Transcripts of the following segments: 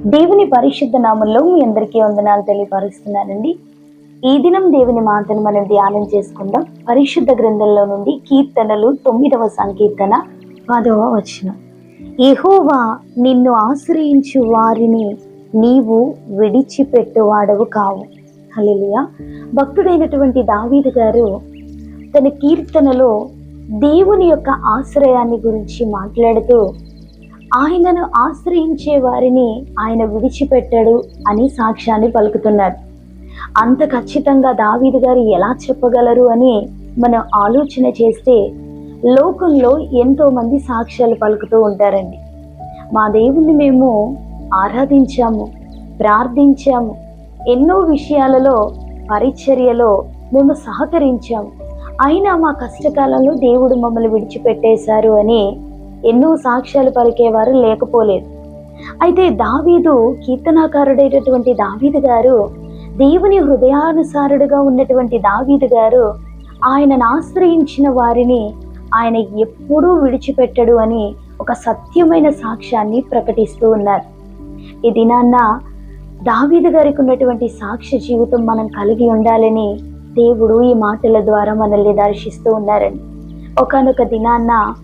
దేవుని పరిశుద్ధ నామంలో మీ అందరికీ వందనాలు తెలియపరుస్తున్నానండి. ఈ దినం దేవుని మాటను మనం ధ్యానం చేసుకుందాం. పరిశుద్ధ గ్రంథంలో నుండి కీర్తనలు తొమ్మిదవ సంకీర్తన పదవ వచనం. ఎహోవా నిన్ను ఆశ్రయించు వారిని నీవు విడిచిపెట్టువాడవు కావు. హల్లెలూయా. భక్తుడైనటువంటి దావీదు గారు తన కీర్తనలో దేవుని యొక్క ఆశ్రయాన్ని గురించి మాట్లాడుతూ ఆయనను ఆశ్రయించే వారిని ఆయన విడిచిపెట్టాడు అని సాక్ష్యాన్ని పలుకుతున్నారు. అంత ఖచ్చితంగా దావీదు గారు ఎలా చెప్పగలరు అని మనం ఆలోచన చేస్తే లోకంలో ఎంతో మంది సాక్ష్యాలు పలుకుతూ ఉంటారండి. మా దేవుణ్ణి మేము ఆరాధించాము ప్రార్థించాము ఎన్నో విషయాలలో పరిచర్యలో మేము సహకరించాము. అయినా మా కష్టకాలంలో దేవుడు మమ్మల్ని విడిచిపెట్టేశారు అని ఎన్నో సాక్ష్యాలు పలికేవారు లేకపోలేదు. అయితే దావీదు కీర్తనాకారుడైనటువంటి దావీదు గారు దేవుని హృదయానుసారుడుగా ఉన్నటువంటి దావీదు గారు ఆయనను ఆశ్రయించిన వారిని ఆయన ఎప్పుడూ విడిచిపెట్టడు అని ఒక సత్యమైన సాక్ష్యాన్ని ప్రకటిస్తూ ఉన్నారు. ఈ దినాన్న దావీదు గారికి ఉన్నటువంటి సాక్ష్య జీవితం మనం కలిగి ఉండాలని దేవుడు ఈ మాటల ద్వారా మనల్ని దర్శిస్తూ ఉన్నారండి. ఒకనొక దినాన్న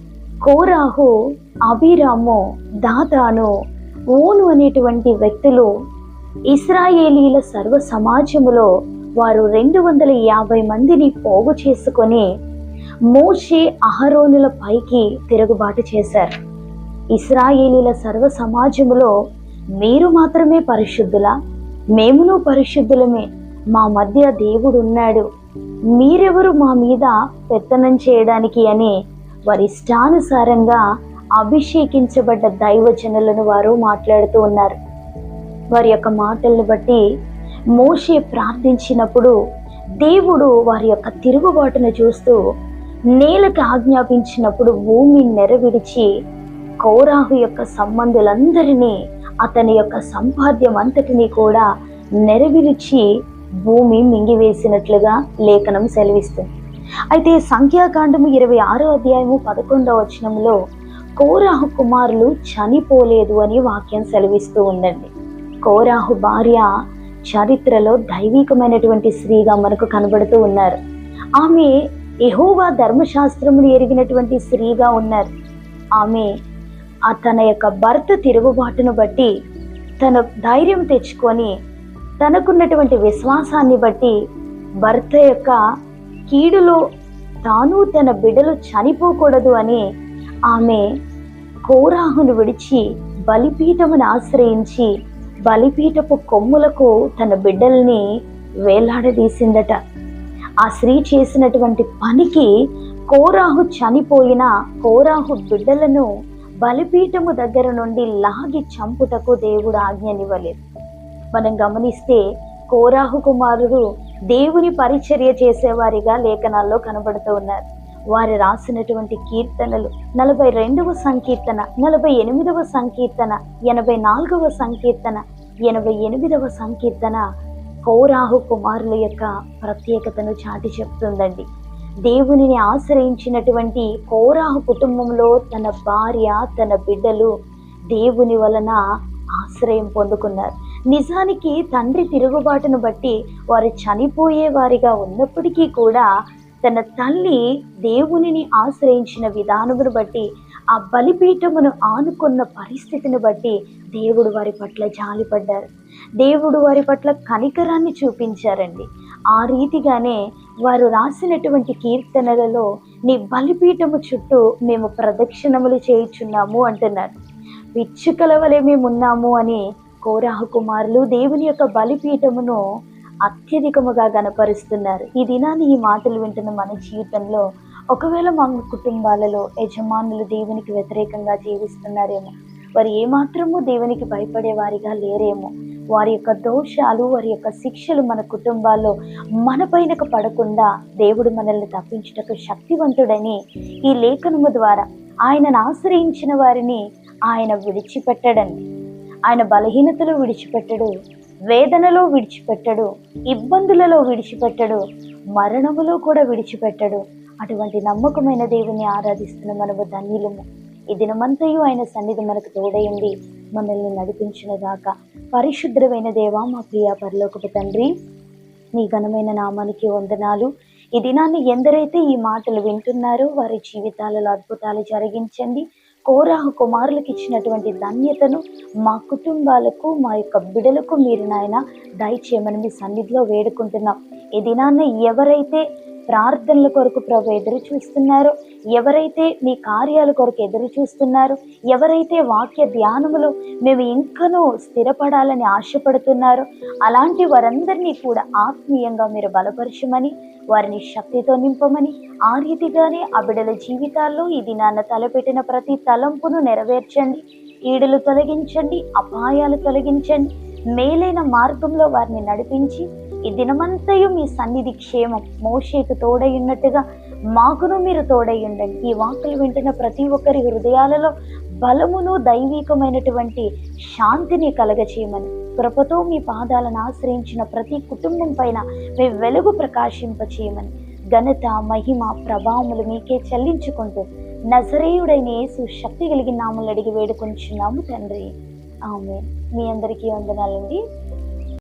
కోరాహు అభిరాము దాతాను ఓను అనేటువంటి వ్యక్తులు ఇస్రాయేలీల సర్వ సమాజములో వారు రెండు వందల యాభై మందిని పోగు చేసుకొని మోషే అహరోనుల పైకి తిరుగుబాటు చేశారు. ఇస్రాయేలీల సర్వ సమాజములో మీరు మాత్రమే పరిశుద్ధులా? మేమును పరిశుద్ధులమే. మా మధ్య దేవుడు ఉన్నాడు మీరెవరు మా మీద పెత్తనం చేయడానికి అని వారి ఇష్టానుసారంగా అభిషేకించబడ్డ దైవజనులను వారు మాట్లాడుతూ ఉన్నారు. వారి యొక్క మాటలను బట్టి మోషే ప్రార్థించినప్పుడు దేవుడు వారి యొక్క తిరుగుబాటును చూస్తూ నేలకు ఆజ్ఞాపించినప్పుడు భూమి నెరవిడిచి కౌరాహు యొక్క సంబంధులందరినీ అతని యొక్క సంపాద్యం అంతటినీ కూడా నెరవిరిచి భూమి మింగివేసినట్లుగా లేఖనం సెలవిస్తుంది. అయితే సంఖ్యాకాండము ఇరవై ఆరో అధ్యాయము పదకొండవ వచనంలో కోరాహు కుమారులు చనిపోలేదు అని వాక్యం సెలవిస్తూ ఉందండి. కోరాహు భార్య చరిత్రలో దైవికమైనటువంటి స్త్రీగా మనకు కనబడుతూ ఉన్నారు. ఆమె ఎహోవా ధర్మశాస్త్రమును ఎరిగినటువంటి స్త్రీగా ఉన్నారు. ఆమె తన యొక్క భర్త తిరుగుబాటును బట్టి తన ధైర్యం తెచ్చుకొని తనకున్నటువంటి విశ్వాసాన్ని బట్టి భర్త యొక్క కీడులో తాను తన బిడ్డలు చనిపోకూడదు అని ఆమె కోరాహును విడిచి బలిపీఠమును ఆశ్రయించి బలిపీఠపు కొమ్ములకు తన బిడ్డల్ని వేలాడదీసిందట. ఆ స్త్రీ చేసినటువంటి పనికి కోరాహు చనిపోయిన కోరాహు బిడ్డలను బలిపీఠము దగ్గర నుండి లాగి చంపుటకు దేవుడు ఆజ్ఞనివ్వలేదు. మనం గమనిస్తే కోరాహు కుమారుడు దేవుని పరిచర్య చేసేవారిగా లేఖనాల్లో కనబడుతూ ఉన్నారు. వారు రాసినటువంటి కీర్తనలు నలభై రెండవ సంకీర్తన నలభై ఎనిమిదవ సంకీర్తన ఎనభై నాలుగవ సంకీర్తన ఎనభై ఎనిమిదవ సంకీర్తన కౌరాహు కుమారుల యొక్క ప్రత్యేకతను చాటి చెప్తుందండి. దేవునిని ఆశ్రయించినటువంటి కౌరాహు కుటుంబంలో తన భార్య తన బిడ్డలు దేవుని వలన ఆశ్రయం పొందుకున్నారు. నిజానికి తండ్రి తిరుగుబాటును బట్టి వారు చనిపోయే వారిగా ఉన్నప్పటికీ కూడా తన తల్లి దేవునిని ఆశ్రయించిన విధానమును బట్టి ఆ బలిపీఠమును ఆనుకున్న పరిస్థితిని బట్టి దేవుడు వారి పట్ల జాలిపడ్డారు. దేవుడు వారి పట్ల కనికరాన్ని చూపించారండి. ఆ రీతిగానే వారు రాసినటువంటి కీర్తనలలో నీ బలిపీఠము చుట్టూ మేము ప్రదక్షిణములు చేయుచున్నాము అంటున్నారు. పిచ్చుకల వలె మేము ఉన్నాము అని కోరాహు కుమారులు దేవుని యొక్క బలిపీఠమును అత్యధికముగా గనపరుస్తున్నారు ఈ దినాన్ని ఈ మాటలు వింటున్న మన జీవితంలో ఒకవేళ మా కుటుంబాలలో యజమానులు దేవునికి వ్యతిరేకంగా జీవిస్తున్నారేమో వారు ఏమాత్రము దేవునికి భయపడే వారిగా లేరేమో వారి యొక్క దోషాలు వారి యొక్క శిక్షలు మన కుటుంబాల్లో మన పైనకు పడకుండా దేవుడు మనల్ని తప్పించుటకు శక్తివంతుడని ఈ లేఖనము ద్వారా ఆయనను ఆశ్రయించిన వారిని ఆయన విడిచిపెట్టడండి. ఆయన బలహీనతలో విడిచిపెట్టడు వేదనలో విడిచిపెట్టడు ఇబ్బందులలో విడిచిపెట్టడు మరణములో కూడా విడిచిపెట్టడు. అటువంటి నమ్మకమైన దేవుని ఆరాధిస్తున్న మనము ధన్యులము ఈ దినమంతయు ఆయన సన్నిధి మనకు తోడయండి మనల్ని నడిపించిన దాకా పరిశుద్ధమైన దేవా మా ప్రియ పరలోకపు తండ్రి నీ ఘనమైన నామానికి వందనాలు. ఈ దినాన్ని ఎందరైతే ఈ మాటలు వింటున్నారో వారి జీవితాలలో అద్భుతాలు జరిగించండి. కోరాహు కుమారులకు ఇచ్చినటువంటి ధన్యతను మా కుటుంబాలకు మా యొక్క బిడలకు మీరు నాయన దయచేయమని మీ సన్నిధిలో వేడుకుంటున్నాం. ఈ దినాన్న ఎవరైతే ప్రార్థనల కొరకు ప్రభు ఎదురు చూస్తున్నారో. ఎవరైతే మీ కార్యాల కొరకు ఎదురు చూస్తున్నారో ఎవరైతే వాక్య ధ్యానములు మేము ఇంకనూ స్థిరపడాలని ఆశపడుతున్నారో అలాంటి వారందరినీ కూడా ఆత్మీయంగా మీరు బలపరచమని వారిని శక్తితో నింపమని ఆ రీతిగానే ఆ బిడల జీవితాల్లో ఈ దినాన్న తలపెట్టిన ప్రతి తలంపును నెరవేర్చండి. ఈడులు తొలగించండి అపాయాలు తొలగించండి. మేలైన మార్గంలో వారిని నడిపించి ఈ దినమంతయు మీ సన్నిధి క్షేమం మోషేకు తోడై ఉన్నట్టుగా మాకును మీరు తోడై ఉండండి ఈ వాక్కులు వింటున్న ప్రతి ఒక్కరి హృదయాలలో బలమును దైవికమైనటువంటి శాంతిని కలగచేయమని కృపతో మీ పాదాలను ఆశ్రయించిన ప్రతి కుటుంబం పైన మీ వెలుగు ప్రకాశింపచేయమని ఘనత మహిమ ప్రభావములు మీకే చెల్లించుకుంటూ నజరేయుడైన యేసు శక్తి కలిగిన నామలు అడిగి వేడుకొంచున్నాము తండ్రి. ఆమె మీ అందరికీ వందనాలండి.